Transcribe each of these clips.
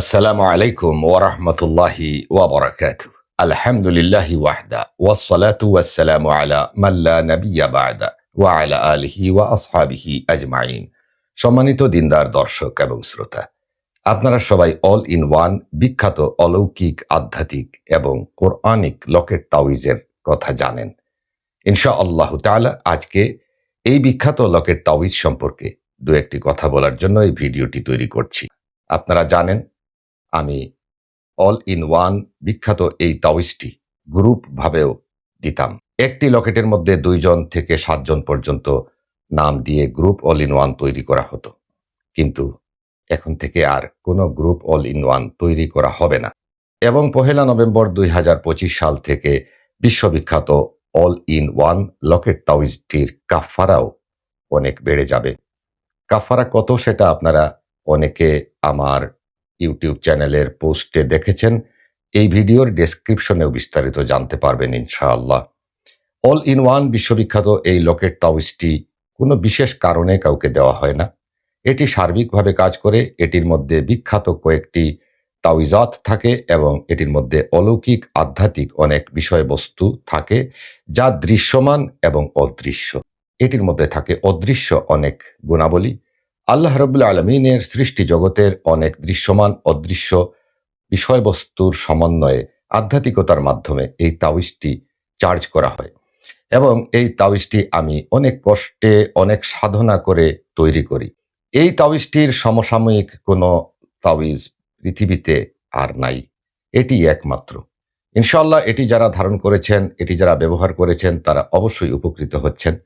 আসসালামু আলাইকুম ওরহমতুল্লাহি ওবরাকাতু আলহামদুলিল্লাহি ওয়াহদা ওয়াসসালাতু ওয়াসসালামু আলা মাল্লা নাবিয়্যা বা'দা, ওয়া আলা আলিহি ওয়া আসহাবিহি আজমাইন। সম্মানিত দিনদার, দর্শক এবং শ্রোতা, আপনারা সবাই অল ইন ওয়ান বিখ্যাত অলৌকিক, আধ্যাত্মিক এবং কোরআনিক লকেট তাওয়িজের কথা জানেন। ইনশা আল্লাহ আজকে এই বিখ্যাত লকেট তাওয়িজ সম্পর্কে দু একটি কথা বলার জন্য এই ভিডিওটি তৈরি করছি। আপনারা জানেন আমি অল ইন ওয়ান বিখ্যাত এই তাওয়িজটি গ্রুপ ভাবেও দিতাম। একটি লকেটের মধ্যে দুইজন থেকে সাতজন পর্যন্ত নাম দিয়ে গ্রুপ অল ইন ওয়ান তৈরি করা হতো। কিন্তু এখন থেকে আর কোনো গ্রুপ অল ইন ওয়ান তৈরি করা হবে না। এবং পহেলা নভেম্বর দুই হাজার পঁচিশ সাল থেকে বিশ্ববিখ্যাত অল ইন ওয়ান লকেট তাওয়িজটির কাফারাও অনেক বেড়ে যাবে। কাফারা কত সেটা আপনারা অনেকে আমার ইউটিউব চ্যানেলের পোস্টে দেখেছেন, এই ভিডিওর ডেসক্রিপশনেও বিস্তারিত জানতে পারবেন ইনশাআল্লাহ। অল ইন ওয়ান বিশ্ববিখ্যাত এই লকেট তাওয়িজটি কোনো বিশেষ কারণে কাউকে দেওয়া হয় না। এটি সার্বিকভাবে কাজ করে, এটির মধ্যে বিখ্যাত কয়েকটি তাওইজাত থাকে এবং এটির মধ্যে অলৌকিক, আধ্যাত্মিক অনেক বিষয়বস্তু থাকে যা দৃশ্যমান এবং অদৃশ্য। এটির মধ্যে থাকে অদৃশ্য অনেক গুণাবলী আল্লাহ রবুল্লা আলমিনের সৃষ্টি জগতের অনেক দৃশ্যমান, অদৃশ্য বিষয়বস্তুর সমন্বয়ে আধ্যাত্মিকতার মাধ্যমে এই তাওইজটি চার্জ করা হয়। এবং এই তাওইজটি আমি অনেক কষ্টে, অনেক সাধনা করে তৈরি করি। এই তাওইজটির সমসাময়িক কোনো তাওইজ পৃথিবীতে আর নাই। এটি একমাত্র। ইনশাল্লাহ এটি যারা ধারণ করেছেন, এটি যারা ব্যবহার করেছেন, তারা অবশ্যই উপকৃত হচ্ছেন।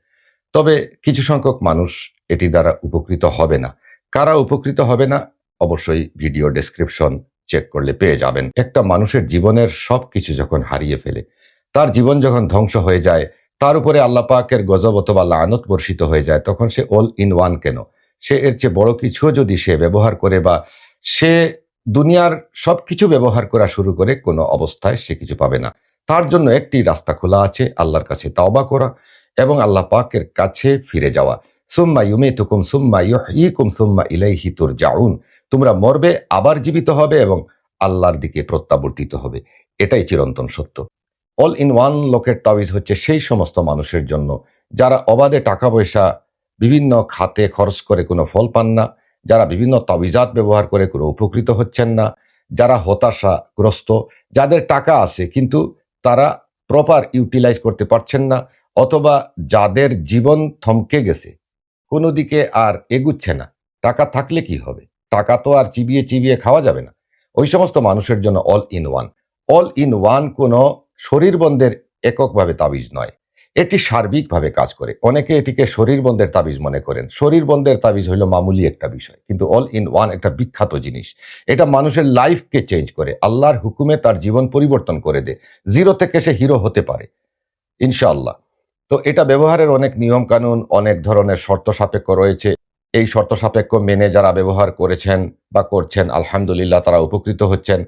তবে কিছু সংখ্যক মানুষ এটি দ্বারা উপকৃত হবে না। কারা উপকৃত হবে না, অবশ্যই ভিডিও ডেসক্রিপশন চেক করলে পেয়ে যাবেন। একটা মানুষের জীবনের সব কিছু যখন হারিয়ে ফেলে, তার জীবন যখন ধ্বংস হয়ে যায়, তার উপরে আল্লাহ পাকের গজব অথবা লানত বর্ষিত হয়ে যায়, তখন সে অল ইন ওয়ান কেন? সে এর চেয়ে বড় কিছুও যদি সে ব্যবহার করে বা সে দুনিয়ার সব কিছু ব্যবহার করা শুরু করে, কোনো অবস্থায় সে কিছু পাবে না। তার জন্য একটি রাস্তা খোলা আছে, আল্লাহর কাছে তাওবা করা। এবং আল্লাহ পাকের কাছে ফিরে যাওয়া। সুম্মা ইউমে তুকুম সুম্মা ইউকুম সুম্মা ইলাইহি তুর জাউন তোমরা মরবে, আবার জীবিত হবে এবং আল্লাহর দিকে প্রত্যাবর্তিত হবে। এটাই চিরন্তন সত্য। অল ইন ওয়ান লোকের তাবিজ হচ্ছে সেই সমস্ত মানুষের জন্য যারা অবাধে টাকা পয়সা বিভিন্ন খাতে খরচ করে কোনো ফল পান না, যারা বিভিন্ন তাবিজাত ব্যবহার করে কোনো উপকৃত হচ্ছেন না, যারা হতাশাগ্রস্ত, যাদের টাকা আছে কিন্তু তারা প্রপার ইউটিলাইজ করতে পারছেন না অথবা যাদের জীবন থমকে গেছে, কোনো দিকে আর এগুচ্ছে না। টাকা থাকলে কি হবে? টাকা তো আর চিবিয়ে চিবিয়ে খাওয়া যাবে না। ওই সমস্ত মানুষের জন্য all in one all in one কোনো শরীর বন্ধের এককভাবে তাবিজ নয়। এটি সার্বিকভাবে কাজ করে। অনেকে এটিকে শরীর বন্ধের তাবিজ মনে করেন। শরীর বন্ধের তাবিজ হইল মামুলি একটা বিষয়, কিন্তু অল ইন ওয়ান একটা বিখ্যাত জিনিস। এটা মানুষের লাইফকে চেঞ্জ করে। আল্লাহর হুকুমে তার জীবন পরিবর্তন করে দেয় জিরো থেকে সে হিরো হতে পারে। ইনশাআল্লাহ। তো এটা ব্যবহারের অনেক নিয়ম কানুন অনেক ধরনের শর্ত সাপেক্ষ রয়েছে। এই শর্ত সাপেক্ষ মেনে যারা ব্যবহার করেছেন বা করছেন, আলহামদুলিল্লাহ তারা উপকৃত হচ্ছেন।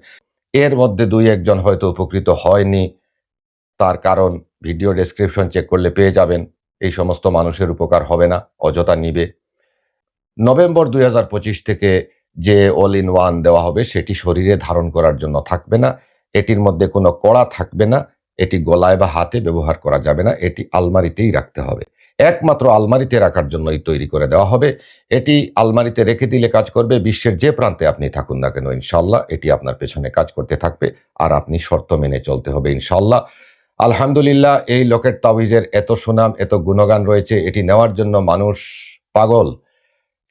এর মধ্যে দুই একজন হয়তো উপকৃত হয়নি। তার কারণ ভিডিও ডেসক্রিপশন চেক করলে পেয়ে যাবেন। এই সমস্ত মানুষের উপকার হবে না, অযথা নিবে। নভেম্বর দুই হাজার পঁচিশ থেকে যে অল ইন ওয়ান দেওয়া হবে, সেটি শরীরে ধারণ করার জন্য থাকবে না। এটির মধ্যে কোনো কড়া থাকবে না। এটি গলায় বা হাতে ব্যবহার করা যাবে না, এটি আলমারিতেই রাখতে হবে। একমাত্র আলমারিতে রাখার জন্যই তৈরি করে দেওয়া হবে। এটি আলমারিতে রেখে দিলে কাজ করবে, বিশ্বের যে প্রান্তে আপনি থাকুন না কেন ইনশাল্লাহ এটি আপনার পেছনে কাজ করতে থাকবে আর আপনি শর্ত মেনে চলতে হবে ইনশাল্লাহ আলহামদুলিল্লাহ, এই লোকের তাবিজের এত সুনাম, এত গুণগান রয়েছে, এটি নেওয়ার জন্য মানুষ পাগল।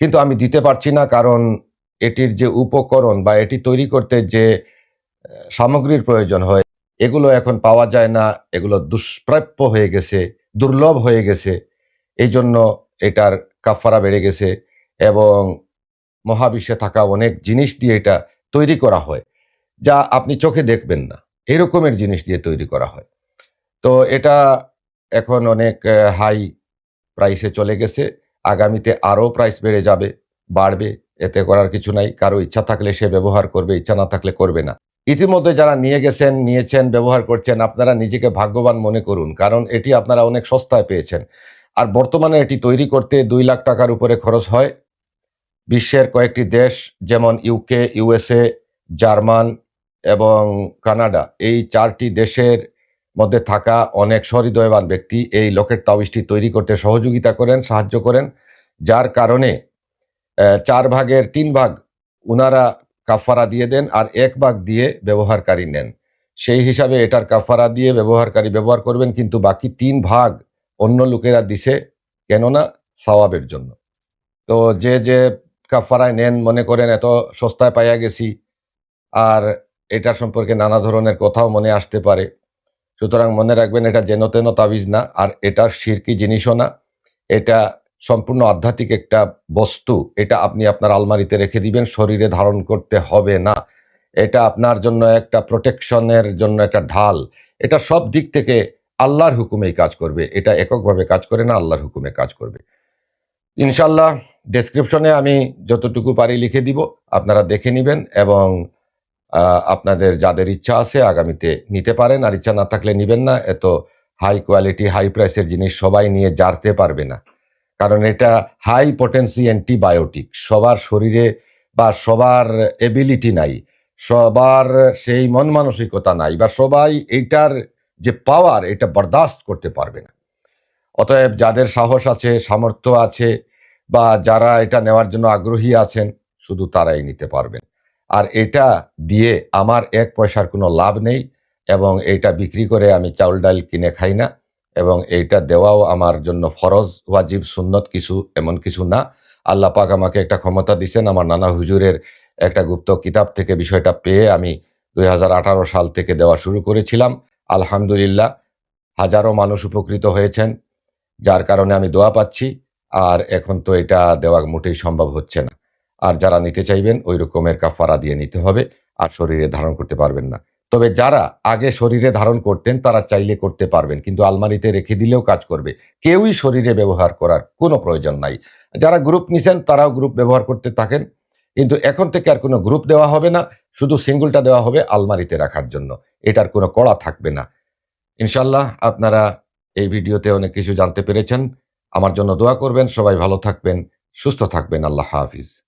কিন্তু আমি দিতে পারছি না, কারণ এটির যে উপকরণ বা এটি তৈরি করতে যে সামগ্রীর প্রয়োজন হয় এগুলো এখন পাওয়া যায় না, এগুলো দুষ্প্রাপ্য হয়ে গেছে, দুর্লভ হয়ে গেছে। এই জন্য এটার কাফারা বেড়ে গেছে এবং মহাবিশ্বে থাকা অনেক জিনিস দিয়ে এটা তৈরি করা হয়, যা আপনি চোখে দেখবেন না। এরকমের জিনিস দিয়ে তৈরি করা হয়। তো এটা এখন অনেক হাই প্রাইসে চলে গেছে। আগামীতে আরও প্রাইস বেড়ে যাবে, বাড়বে, এতে করার কিছু নাই। কারও ইচ্ছা থাকলে সে ব্যবহার করবে, ইচ্ছা না থাকলে করবে না। ইতিমধ্যে যারা নিয়ে গেছেন, নিয়েছেন, ব্যবহার করছেন, আপনারা নিজেকে ভাগ্যবান মনে করুন, কারণ এটি আপনারা অনেক সস্তায় পেয়েছেন। আর বর্তমানে এটি তৈরি করতে দুই লাখ টাকার উপরে খরচ হয়। বিশ্বের কয়েকটি দেশ, যেমন ইউকে ইউএসএ জার্মান এবং কানাডা, এই চারটি দেশের মধ্যে থাকা অনেক সহৃদয়বান ব্যক্তি এই লকেট তাবিজটি তৈরি করতে সহযোগিতা করেন, সাহায্য করেন, যার কারণে চার ভাগের তিন ভাগ উনারা কাফারা দিয়ে দেন আর এক ভাগ দিয়ে ব্যবহারকারী নেন। সেই হিসাবে এটার কাফারা দিয়ে ব্যবহারকারী ব্যবহার করবেন কিন্তু বাকি তিন ভাগ অন্য লোকেরা দিছে কেননা সওয়াবের জন্য। তো যে যে কাফারায় নেন, মনে করেন এত সস্তায় পাইয়া গেছি আর এটা সম্পর্কে নানা ধরনের কথাও মনে আসতে পারে। সুতরাং মনে রাখবেন এটা যেন তেন তাবিজ না, আর এটা শিরকি জিনিসও না। এটা সম্পূর্ণ আধ্যাত্মিক একটা বস্তু, এটা আপনি আপনার আলমারিতে রেখে দিবেন, শরীরে ধারণ করতে হবে না। এটা আপনার জন্য একটা প্রোটেকশনের জন্য একটা ঢাল। এটা সব দিক থেকে আল্লাহর হুকুমেই কাজ করবে। এটা এককভাবে কাজ করে না, আল্লাহর হুকুমে কাজ করবে। ইনশাল্লাহ ডেসক্রিপশনে আমি যতটুকু পারি লিখে দিব, আপনারা দেখে নেবেন এবং আপনাদের যাদের ইচ্ছা আছে আগামীতে নিতে পারেন, আর ইচ্ছা না থাকলে নিবেন না। এত হাই কোয়ালিটি হাই প্রাইসের জিনিস সবাই নিয়ে জারতে পারবে না। কারণ এটা হাই পটেন্সি অ্যান্টিবায়োটিক সবার শরীরে বা সবার এবিলিটি নাই। সবার সেই মন মানসিকতা নাই বা সবাই এইটার যে পাওয়ার এটা বরদাস্ত করতে পারবে না। অতএব যাদের সাহস আছে, সামর্থ্য আছে বা যারা এটা নেওয়ার জন্য আগ্রহী আছেন, শুধু তারাই নিতে পারবেন। আর এটা দিয়ে আমার এক পয়সার কোনো লাভ নেই এবং এটা বিক্রি করে আমি চাউল ডাল কিনে খাই না। এবং এইটা দেওয়াও আমার জন্য ফরজ, ওয়াজিব, সুন্নত কিছু এমন কিছু না। আল্লাহ পাক আমাকে একটা ক্ষমতা দিছেন, আমার নানা হুজুরের একটা গুপ্ত কিতাব থেকে বিষয়টা পেয়ে আমি দুই হাজার আঠারো সাল থেকে দেওয়া শুরু করেছিলাম। আলহামদুলিল্লাহ, হাজারো মানুষ উপকৃত হয়েছেন, যার কারণে আমি দোয়া পাচ্ছি, আর এখন তো এটা দেওয়া মোটেই সম্ভব হচ্ছে না। আর যারা নিতে চাইবেন, ওই রকমের কাফারা দিয়ে নিতে হবে, আর শরীরে ধারণ করতে পারবেন না। তবে যারা আগে শরীরে ধারণ করতেন, তারা চাইলে করতে পারবেন। কিন্তু আলমারিতে রেখে দিলেও কাজ করবে। কেউই শরীরে ব্যবহার করার কোনো প্রয়োজন নাই। যারা গ্রুপ নিছেন, তারাও গ্রুপ ব্যবহার করতে থাকেন। কিন্তু এখন থেকে আর কোনো গ্রুপ দেওয়া হবে না। শুধু সিঙ্গুলটা দেওয়া হবে আলমারিতে রাখার জন্য। এটার কোনো কড়া থাকবে না। ইনশাল্লাহ আপনারা এই ভিডিওতে অনেক কিছু জানতে পেরেছেন। আমার জন্য দোয়া করবেন। সবাই ভালো থাকবেন, সুস্থ থাকবেন। আল্লাহ হাফিজ।